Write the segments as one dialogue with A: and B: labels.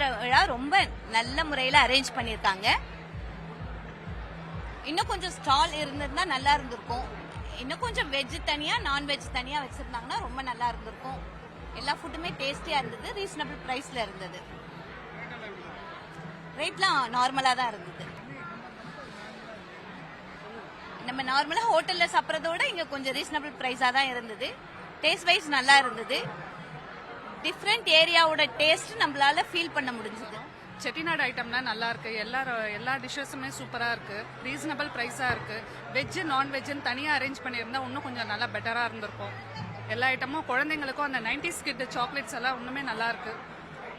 A: சூப்பராக ரொம்ப நல்ல முறையில் அரேஞ்ச் பண்ணியிருக்காங்க. இன்னும் கொஞ்சம் ஸ்டால் இருந்திருந்தா நல்லா இருந்திருக்கும். இன்னும் கொஞ்சம் வெஜ் தனியா நான்வெஜ் தனியா வச்சிருந்தாங்கன்னா ரொம்ப நல்லா இருந்திருக்கும். எல்லா ஃபுட்டுமே டேஸ்டியா இருந்தது ரீசனபிள் பிரைஸ்ல இருந்தது. ரேட்லாம் நார்மலா தான் இருந்தது. நம்ம நார்மலா ஹோட்டல்ல சாப்பிட்றத விட இங்க கொஞ்சம் ரீசனபிள் பிரைஸா தான் இருந்தது. டேஸ்ட் வைஸ் நல்லா இருந்தது. டிஃப்ரெண்ட் ஏரியாவோட டேஸ்ட் நம்மளால ஃபீல் பண்ண முடிஞ்சது.
B: செட்டிநாடு ஐட்டம்லாம் நல்லா இருக்கு. எல்லா எல்லா டிஷ்ஷஸுமே சூப்பரா இருக்கு. ரீசனபிள் பிரைஸா இருக்கு. வெஜ் நான்வெஜ்னு தனியா அரேஞ்ச் பண்ணியிருந்தா இன்னும் கொஞ்சம் நல்லா பெட்டரா இருந்திருக்கும். எல்லா ஐட்டமும் குழந்தைங்களுக்கும் அந்த நைன்டிஸ் கிட் சாக்லேட்ஸ் எல்லாம் இன்னுமே நல்லா இருக்கு.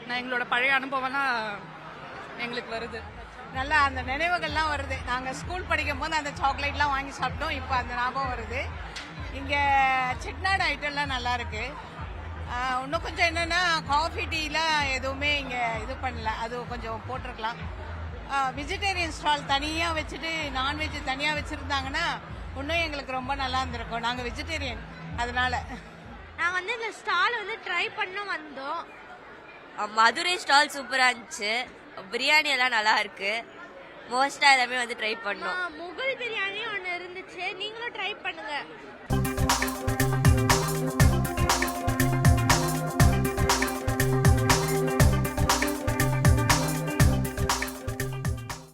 B: நான் எங்களோட பழைய அனுபவம்லாம் எங்களுக்கு வருது.
C: நல்லா அந்த நினைவுகள்லாம் வருது. நாங்கள் ஸ்கூல் படிக்கும் போது அந்த சாக்லேட்லாம் வாங்கி சாப்பிட்டோம். இப்போ அந்த ஞாபகம் வருது. இங்கே செட்நாடு ஐட்டம்லாம் நல்லா இருக்கு. ஆஹ் இன்னும் கொஞ்சம் என்னன்னா காஃபி டீலாம் எதுவுமே இங்கே இது பண்ணல. அது கொஞ்சம் போட்டிருக்கலாம். வெஜிடேரியன் ஸ்டால் தனியாக வச்சுட்டு நான்வெஜ் தனியாக வச்சுருந்தாங்கன்னா இன்னும் எங்களுக்கு ரொம்ப நல்லா இருந்திருக்கும். நாங்கள் வெஜிடேரியன் அதனால.
D: நாங்கள் வந்து இந்த ஸ்டால் வந்து ட்ரை பண்ண வந்தோம்.
E: மதுரை ஸ்டால் சூப்பரா இருந்துச்சு. பிரியாணி எல்லாம் நல்லா இருக்கு. மோஸ்டா எல்லாமே வந்து ட்ரை பண்ணோம்.
D: முகல் பிரியாணி ஒன்று இருந்துச்சு. நீங்களும் ட்ரை பண்ணுங்க.